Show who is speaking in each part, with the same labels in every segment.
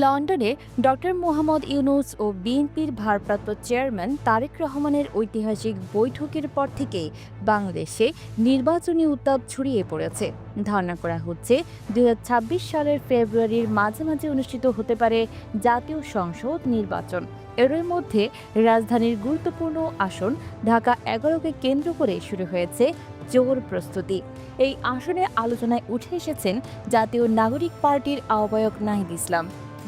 Speaker 1: লন্ডনে ডক্টর মোহাম্মদ ইউনুস ও বিএনপির ভারপ্রাপ্ত চেয়ারম্যান তারেক রহমানের ঐতিহাসিক বৈঠকের পর থেকেই বাংলাদেশে নির্বাচনী উত্তাপ ছড়িয়ে পড়েছে। ধারণা করা হচ্ছে দু হাজার ছাব্বিশ সালের ফেব্রুয়ারির মাঝামাঝি অনুষ্ঠিত হতে পারে জাতীয় সংসদ নির্বাচন। এরই মধ্যে রাজধানীর গুরুত্বপূর্ণ আসন ঢাকা এগারোকে কেন্দ্র করে শুরু হয়েছে জোর প্রস্তুতি। এই আসনে আলোচনায় উঠে এসেছেন জাতীয় নাগরিক পার্টির আহ্বায়ক নাহিদ ইসলাম।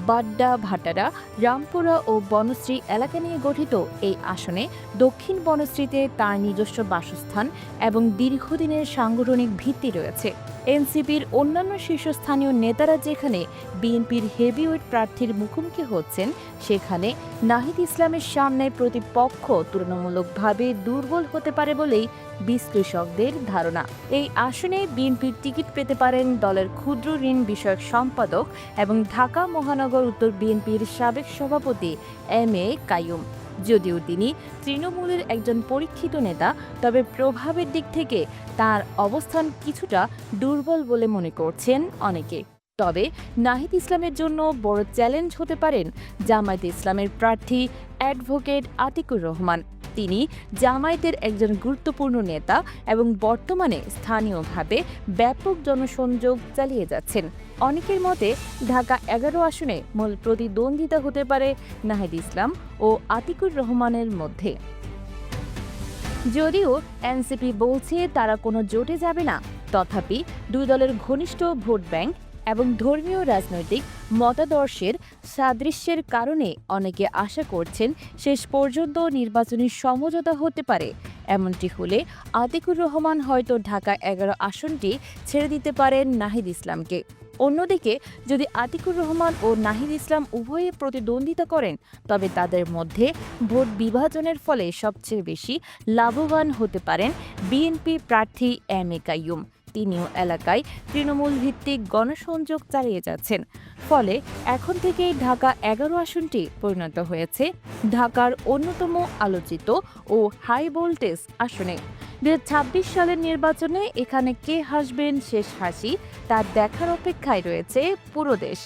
Speaker 1: বাড্ডা, ভাটারা, রামপুরা ও বনশ্রী এলাকা নিয়ে গঠিত এই আসনে দক্ষিণ বনশ্রীতে তার নিজস্ব বাসস্থান এবং দীর্ঘদিনের সাংগঠনিক ভিত্তি রয়েছে। এনসিপির অন্যান্য শীর্ষস্থানীয় নেতারা যেখানে বিএনপির হেভিওয়েট প্রার্থীর মুখোমুখি হচ্ছেন, সেখানে নাহিদ ইসলামের সামনে প্রতিপক্ষ তুলনামূলকভাবে দুর্বল হতে পারে বলেই বিশ্লেষকদের ধারণা। এই আসনে বিএনপির টিকিট পেতে পারেন দলের ক্ষুদ্র ঋণ বিষয়ক সম্পাদক এবং ঢাকা মহানগর উত্তর বিএনপির সাবেক সভাপতি এম এ কাইয়ুম। যদিও তিনি তৃণমূলের একজন পরীক্ষিত নেতা, তবে প্রভাবের দিক থেকে তার অবস্থান কিছুটা দুর্বল বলে মনে করছেন অনেকে। তবে নাহিদ ইসলামের জন্য বড় চ্যালেঞ্জ হতে পারেন জামায়াতে ইসলামের প্রার্থী অ্যাডভোকেট আতিকুর রহমান। তিনি জামায়াতের একজন গুরুত্বপূর্ণ নেতা এবং বর্তমানে স্থানীয়ভাবে ব্যাপক জনসংযোগ চালিয়ে যাচ্ছেন। অনেকের মতে ঢাকা এগারো আসনে মূল প্রতিদ্বন্দ্বিতা হতে পারে নাহিদ ইসলাম ও আতিকুর রহমানের মধ্যে। যদিও এনসিপি বলছে তারা কোনো জোটে যাবে না, তথাপি দুই দলের ঘনিষ্ঠ ভোট ব্যাংক এবং ধর্মীয় রাজনৈতিক মতাদর্শের সাদৃশ্যের কারণে অনেকে আশা করছেন শেষ পর্যন্ত নির্বাচনী সমঝোতা হতে পারে। এমনটি হলে আতিকুর রহমান হয়তো ঢাকা এগারো আসনটি ছেড়ে দিতে পারেন নাহিদ ইসলামকে। অন্যদিকে, যদি আতিকুর রহমান ও নাহিদ ইসলাম উভয়ে প্রতিদ্বন্দ্বিতা করেন, তবে তাদের মধ্যে ভোট বিভাজনের ফলে সবচেয়ে বেশি লাভবান হতে পারেন বিএনপি প্রার্থী এম এ কাইয়ুম। তিনিও এলাকায় তৃণমূল ভিত্তিক গণসংযোগ চালিয়ে যাচ্ছেন। ফলে এখন থেকেই ঢাকা এগারো আসনটি পরিণত হয়েছে, ঢাকার অন্যতম আলোচিত ও হাই ভোল্টেজ আসনে। দু সালের নির্বাচনে এখানে কে হাসবেন শেষ হাসি তার দেখার অপেক্ষায় রয়েছে পুরো দেশ।